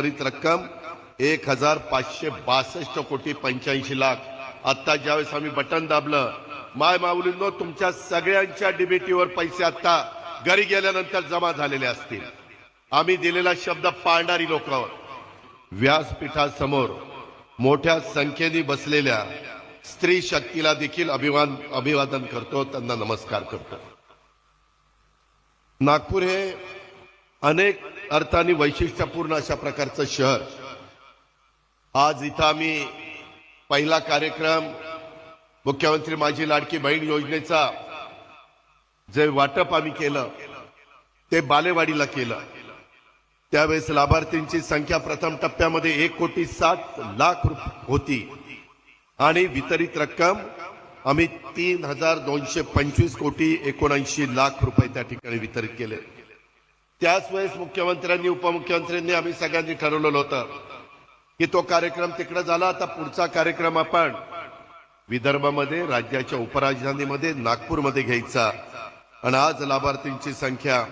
वितरित रक्कम एक हजार पाचशे बासष्ट कोटी पंच्याऐंशी लाख. आता ज्यावेळेस आम्ही बटन दाबलं माय माऊलींनो तुमच्या सगळ्यांच्या डीबीटीवर पैसे आता घरी गेल्यानंतर जमा झालेले असतील. आम्ही दिलेला शब्द पाळणारी लोक व्यासपीठासमोर मोठ्या संख्येने बसलेल्या स्त्री शक्तीला देखील अभिमान अभिवादन करतो त्यांना नमस्कार करतो. नागपूर हे अनेक अर्थाने वैशिष्ट्यपूर्ण अशा प्रकारचं शहर. आज इथं आम्ही पहिला कार्यक्रम मुख्यमंत्री माझी लाडकी बहीण योजनेचा जे वाटप आम्ही केलं ते बालेवाडीला केलं. त्यावेळेस लाभार्थींची संख्या प्रथम टप्प्यामध्ये एक कोटी सात लाख रुप- होती. आणि वितरित रक्कम आम्ही तीन हजार दोनशे पंचवीस कोटी एकोणऐंशी लाख रुपये त्या ठिकाणी वितरित केले. त्याच वेळेस मुख्यमंत्र्यांनी उपमुख्यमंत्र्यांनी आम्ही सगळ्यांनी ठरवलेलं होतं की तो कार्यक्रम तिकडे झाला आता पुढचा कार्यक्रम आपण विदर्भामध्ये राज्याच्या उपराजधानीमध्ये नागपूरमध्ये घ्यायचा. आणि आज लाभार्थींची संख्या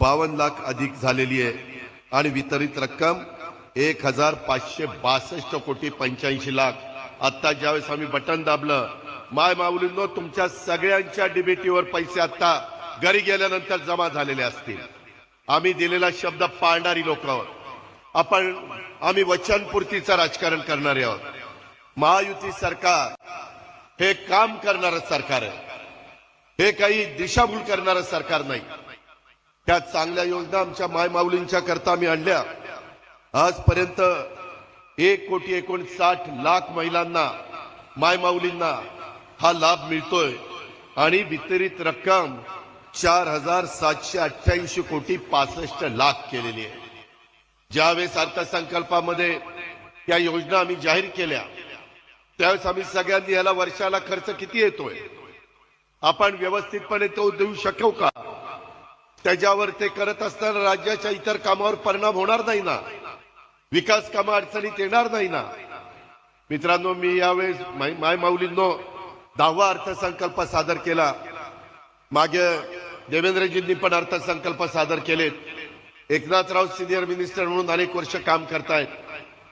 बावन्न लाख अधिक झालेली आहे. आणि वितरित रक्कम एक हजार पाचशे बासष्ट कोटी पंच्याऐंशी लाख. आता ज्यावेळेस आम्ही बटन दाबलं माय माऊलींनो तुमच्या सगळ्यांच्या डिबेटीवर पैसे आता घरी गेल्यानंतर जमा झालेले असतील. आम्ही दिलेला शब्द पाळणारी लोक आहोत. आपण आम्ही वचनपूर्तीचं राजकारण करणारे आहोत. महायुती सरकार हे काम करणारं सरकार आहे. हे काही दिशाभूल करणारं सरकार नाही. त्या चांगल्या योजना आमच्या मायमाऊलींच्या करता आम्ही आणल्या. आजपर्यंत एक कोटी एकोणसाठ लाख महिलांना मायमाऊलींना हा लाभ मिळतोय. आणि वितरित रक्कम चार हजार सातशे अठ्ठ्याऐंशी कोटी पासष्ट लाख केलेली आहे. ज्यावेळेस अर्थसंकल्पामध्ये या योजना आम्ही जाहीर केल्या त्यावेळेस आम्ही सगळ्यांनी याला वर्षाला खर्च किती येतोय? आपण व्यवस्थितपणे तो देऊ शकू का? त्याच्यावर ते करत असताना राज्याच्या इतर कामावर परिणाम होणार नाही ना? विकास कामं अडचणीत येणार नाही ना? मित्रांनो मी यावेळेस माय- माय माऊलींनो दहावा अर्थसंकल्प सादर केला. मागे देवेंद्रजींनी पण अर्थसंकल्प सादर केलेत. एकनाथराव सिनियर मिनिस्टर म्हणून अनेक वर्ष काम करतायत.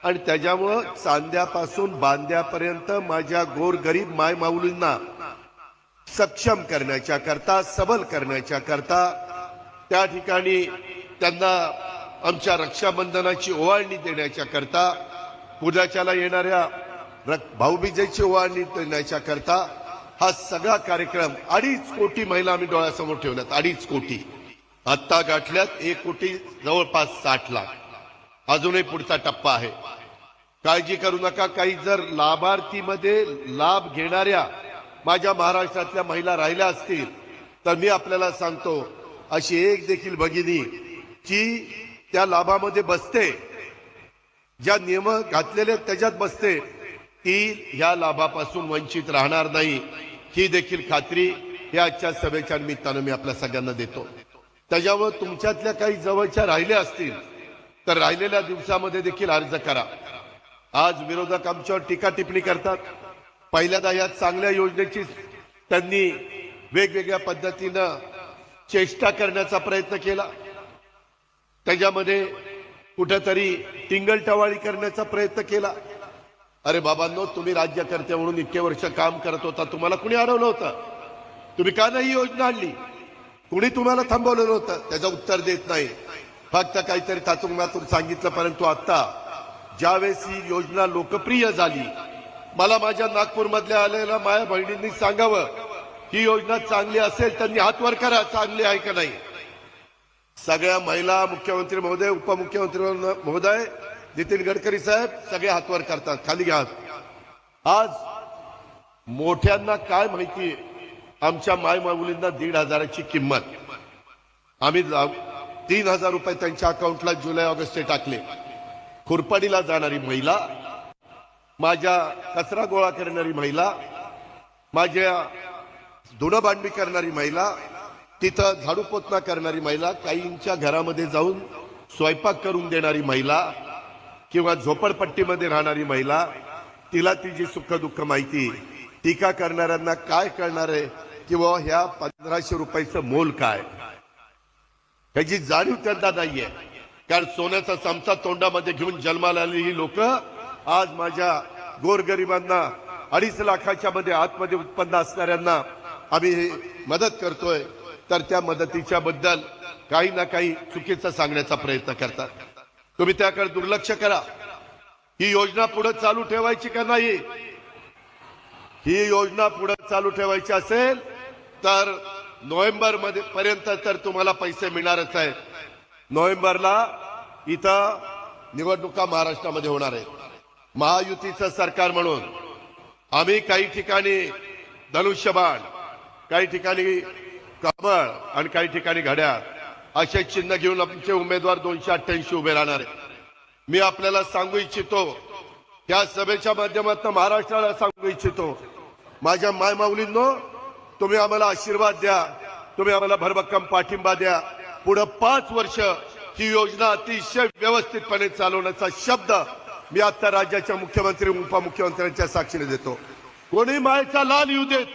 आणि त्याच्यामुळं चांद्यापासून बांद्यापर्यंत माझ्या गोरगरीब मायमाऊलींना सक्षम करण्याच्या करता सबल करण्याच्या करता त्या ठिकाणी त्यांना आमच्या रक्षाबंधनाची ओवाळणी देण्याच्या करता पुजाच्याला येणाऱ्या रक- भाऊबीजेची ओवाळणी देण्याच्या करता हा सगळा कार्यक्रम अडीच कोटी महिला आम्ही डोळ्यासमोर ठेवल्यात अडीच कोटी. आत्ता गाठल्यात एक कोटी जवळपास साठ लाख. अजूनही पुढचा टप्पा आहे. काळजी करू नका काही जर लाभार्थीमध्ये लाभ घेणाऱ्या माझ्या महाराष्ट्रातल्या महिला राहिल्या असतील तर मी आपल्याला सांगतो अशी एक देखील भगिनी की त्या लाभामध्ये बसते. ज्या नियम घातलेले त्याच्यात बसते. ती ह्या लाभापासून वंचित राहणार नाही ही देखील खात्री हे आजच्या सभेच्या निमित्तानं मी आपल्या सगळ्यांना देतो. त्याच्यावर तुमच्यातल्या काही जवळच्या राहिल्या असतील तर राहिलेल्या दिवसामध्ये देखील अर्ज करा. आज विरोधक आमच्यावर टीका टिप्पणी करतात. पहिल्यांदा या चांगल्या योजनेची त्यांनी वेगवेगळ्या पद्धतीनं चेष्टा करण्याचा प्रयत्न केला. त्याच्यामध्ये कुठंतरी टिंगलटवाळी करण्याचा प्रयत्न केला. अरे बाबांनो तुम्ही राज्यकर्ते म्हणून इतके वर्ष काम करत होता तुम्हाला कुणी अडवलं होतं? तुम्ही का नाही ही योजना आणली? कुणी तुम्हाला थांबवलं होतं? त्याचं उत्तर देत नाही. फक्त काहीतरी तातुंबातून सांगितलं परंतु आता ज्यावेळेस ही योजना लोकप्रिय झाली मला माझ्या नागपूरमधल्या आलेल्या माझ्या बहिणींनी सांगावं ही योजना चांगली असेल त्यांनी हात वर करा चांगली आहे का नाही? सगळ्या महिला मुख्यमंत्री महोदय उपमुख्यमंत्री महोदय नितीन गडकरी साहेब सगळे हातवर करतात खाली घ्या. आज मोठ्यांना काय माहिती आमच्या माय माऊलींना दीड हजाराची किंमत. आम्ही तीन हजार रुपये त्यांच्या अकाउंटला जुलै ऑगस्टचे टाकले. खुरपाडीला जाणारी महिला माझ्या कचरा गोळा करणारी महिला माझ्या धुडंभांडी करणारी महिला तिथं झाडू पोतना करणारी महिला काहींच्या घरामध्ये जाऊन स्वयंपाक करून देणारी महिला किंवा झोपडपट्टीमध्ये राहणारी महिला तिला तिची सुख दुःख माहिती टीका करणाऱ्यांना काय कळणार आहे? किंवा ह्या पंधराशे रुपयाचं मोल काय? ह्याची जाणीव त्यांना नाहीये. कारण सोन्याचा चमचा तोंडामध्ये घेऊन जन्माला आलेली ही लोक आज माझ्या गोरगरिबांना अडीच लाखाच्या मध्ये आतमध्ये उत्पन्न असणाऱ्यांना आम्ही मदत करतोय. तर त्या मदतीच्या बद्दल काही ना काही चुकीचं सांगण्याचा प्रयत्न करतात. तुम्ही त्याकडे दुर्लक्ष करा. ही योजना पुढे चालू ठेवायची का नाही? ही योजना पुढे चालू ठेवायची असेल तर नोव्हेंबरमध्ये पर्यंत तर तुम्हाला पैसे मिळणारच आहे नोव्हेंबरला इथं निवडणुका महाराष्ट्रामध्ये होणार आहे महायुतीचं सरकार म्हणून आम्ही काही ठिकाणी धनुष्यबाण काही ठिकाणी कमळ आणि काही ठिकाणी घड्याळ असे चिन्ह घेऊन आमचे उमेदवार दोनशे अठ्ठ्याऐंशी उभे राहणार आहे मी आपल्याला सांगू इच्छितो या सभेच्या माध्यमातून महाराष्ट्राला सांगू इच्छितो. माझ्या मायमाऊलींनो तुम्ही आम्हाला आशीर्वाद द्या तुम्ही आम्हाला भरभक्कम पाठिंबा द्या. पुढे पाच वर्ष ही योजना अतिशय व्यवस्थितपणे चालवण्याचा शब्द मी आता राज्याच्या मुख्यमंत्री उपमुख्यमंत्र्यांच्या साक्षीने देतो. कोणी मायचा लाल येऊ देत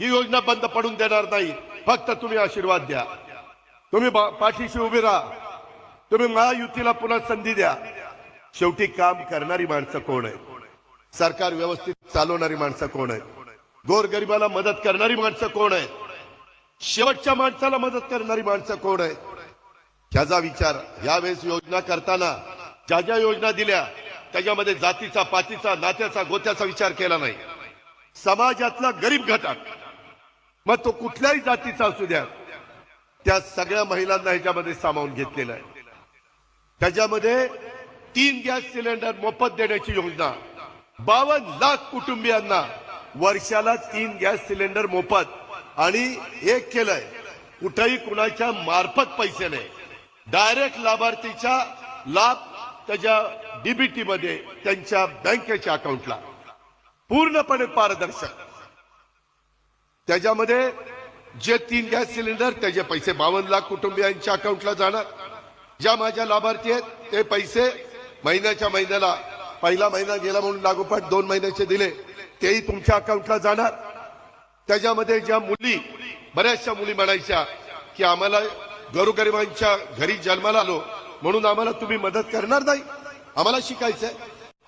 ही योजना बंद पडून देणार नाही. फक्त तुम्ही आशीर्वाद द्या. तुम्ही पाठीशी उभे राहा. तुम्ही महायुतीला पुन्हा संधी द्या. शेवटी काम करणारी माणसं कोण आहे सरकार व्यवस्थित चालवणारी माणसं कोण आहे गोरगरिबाला मदत करणारी माणसं कोण आहे शेवटच्या माणसाला मदत करणारी माणसं कोण आहे ह्याचा विचार यावेळेस योजना करताना ज्या ज्या योजना दिल्या त्याच्यामध्ये जातीचा पातीचा नात्याचा गोत्याचा विचार केला नाही. समाजातला गरीब घटक. मग तो कुठल्याही जातीचा असू द्या. त्या सगळ्या महिलांना ह्याच्यामध्ये सामावून घेतलेलं आहे. त्याच्यामध्ये तीन गॅस सिलेंडर मोफत देण्याची योजना बावन्न लाख कुटुंबियांना वर्षाला तीन गॅस सिलेंडर मोफत आणि एक केलंय कुठेही कुणाच्या मार्फत पैसे नाही. डायरेक्ट लाभार्थीच्या लाभ त्याच्या डीबीटी मध्ये त्यांच्या बँकेच्या अकाउंटला पूर्णपणे पारदर्शक. त्याच्यामध्ये जे तीन गॅस सिलेंडर त्याचे पैसे बावन्न लाख कुटुंबियांच्या अकाउंटला जाणार. ज्या माझ्या लाभार्थी आहेत ते पैसे महिन्याच्या महिन्याला पहिला महिना गेला म्हणून लागोपाठ दोन महिन्याचे दिले तेही तुमच्या अकाउंटला जाणार. त्याच्यामध्ये ज्या मुली बऱ्याचशा मुली म्हणायच्या की आम्हाला गरुगरिबांच्या घरी जन्माला आलो म्हणून आम्हाला तुम्ही मदत करणार नाही. आम्हाला शिकायचंय.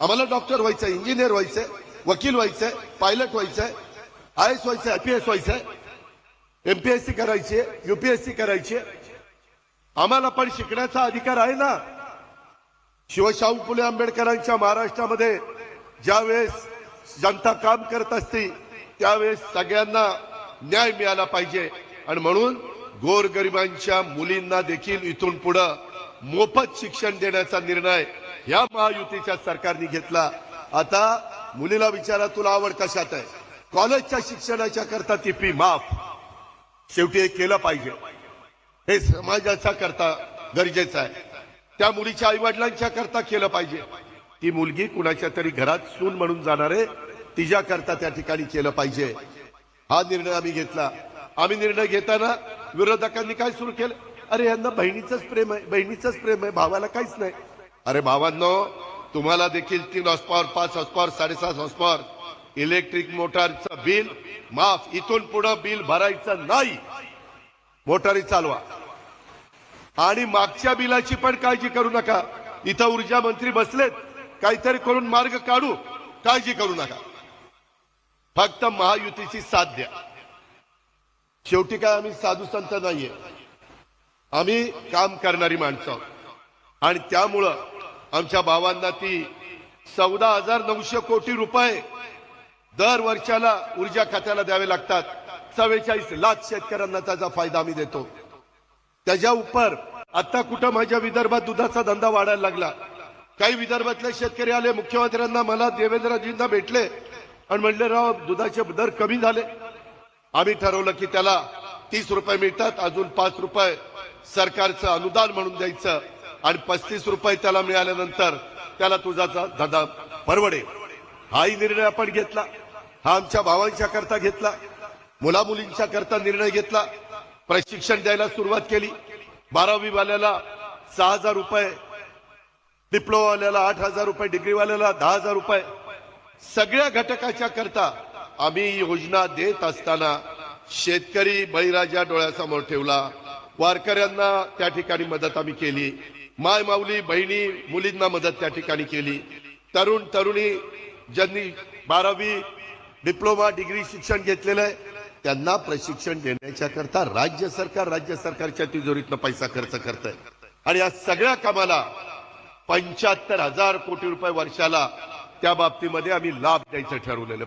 आम्हाला डॉक्टर व्हायचंय इंजिनियर व्हायचंय वकील व्हायचंय पायलट व्हायचंय आय एस व्हायचंय आय पी एस व्हायचंय. एमपीएससी करायची युपीएससी करायची. आम्हाला पण शिकण्याचा अधिकार आहे ना? शिवशाहू फुले आंबेडकरांच्या महाराष्ट्रामध्ये ज्यावेळेस जनता काम करत असते त्यावेळेस सगळ्यांना न्याय मिळाला पाहिजे. आणि म्हणून गोरगरिबांच्या मुलींना देखील इथून पुढं मोफत शिक्षण देण्याचा निर्णय या महायुतीच्या सरकारने घेतला. आता मुलीला विचारा तुला आवड कशात आहे? कॉलेजच्या शिक्षणाच्या करता ती फी माफ. शेवटी हे केलं पाहिजे. हे समाजाचा करता गरजेचं आहे. त्या मुलीच्या आई वडिलांच्या करता केलं पाहिजे. ती मुलगी कुणाच्या तरी घरात सून म्हणून जाणार आहे तिच्या करता त्या ठिकाणी केलं पाहिजे. हा निर्णय आम्ही घेतला. आम्ही निर्णय घेताना विरोधकांनी काय सुरू केलं? अरे यांना बहिणीचंच प्रेम आहे. बहिणीचंच प्रेम आहे. भावाला काहीच नाही. अरे भावांनो तुम्हाला देखील तीन हॉस्पॉर पाच हॉस्पॉर साडेसात हॉस्पॉर इलेक्ट्रिक मोटारचं बिल माफ. इथून पुढं बिल भरायचं नाही. मोटारी चालवा. आणि मागच्या बिलाची पण काळजी करू नका. इथं ऊर्जा मंत्री बसलेत. काहीतरी करून मार्ग काढू. काळजी करू नका. फक्त महायुतीची साथ द्या. शेवटी काय आम्ही साधू संत नाहीये. आम्ही काम करणारी माणसं. आहोत. आणि त्यामुळं आमच्या भावांना ती चौदा हजार नऊशे कोटी रुपये दर वर्षाला ऊर्जा खात्याला द्यावे लागतात. चव्वेचाळीस लाख शेतकऱ्यांना त्याचा फायदा आम्ही देतो. त्याच्या उपर आता कुठं माझ्या विदर्भात दुधाचा धंदा वाढायला लागला. काही विदर्भातले शेतकरी आले मुख्यमंत्र्यांना मला देवेंद्रजींना भेटले आणि म्हणले राव दुधाचे दर कमी झाले. आम्ही ठरवलं की त्याला तीस रुपये मिळतात अजून पाच रुपये सरकारचं अनुदान म्हणून द्यायचं आणि पस्तीस रुपये त्याला मिळाल्यानंतर त्याला तुझाचा धंदा परवडेल. हाही निर्णय आपण घेतला. हा आमच्या भावांच्या करता घेतला. मुला मुलींच्या करता निर्णय घेतला. प्रशिक्षण द्यायला सुरुवात केली. बारावी वाल्याला सहा हजार रुपये डिप्लोमावाल्याला आठ हजार रुपये डिग्रीवाल्याला दहा हजार रुपये. सगळ्या घटकाच्या करता आम्ही योजना देत असताना शेतकरी बळीराजा डोळ्यासमोर ठेवला. वारकऱ्यांना त्या ठिकाणी मदत आम्ही केली. माय माऊली बहिणी मुलींना मदत त्या ठिकाणी केली. तरुण तरुणी ज्यांनी बारावी डिप्लोमा डिग्री शिक्षण घेतलेलं आहे. त्यांना प्रशिक्षण देण्याच्या करता राज्य सरकार राज्य सरकारच्या तिजोरीतनं पैसा खर्च करत आहे आणि या सगळ्या कामाला पंच्याहत्तर हजार कोटी रुपये वर्षाला त्या बाबतीमध्ये आम्ही लाभ द्यायचं ठरवलेलं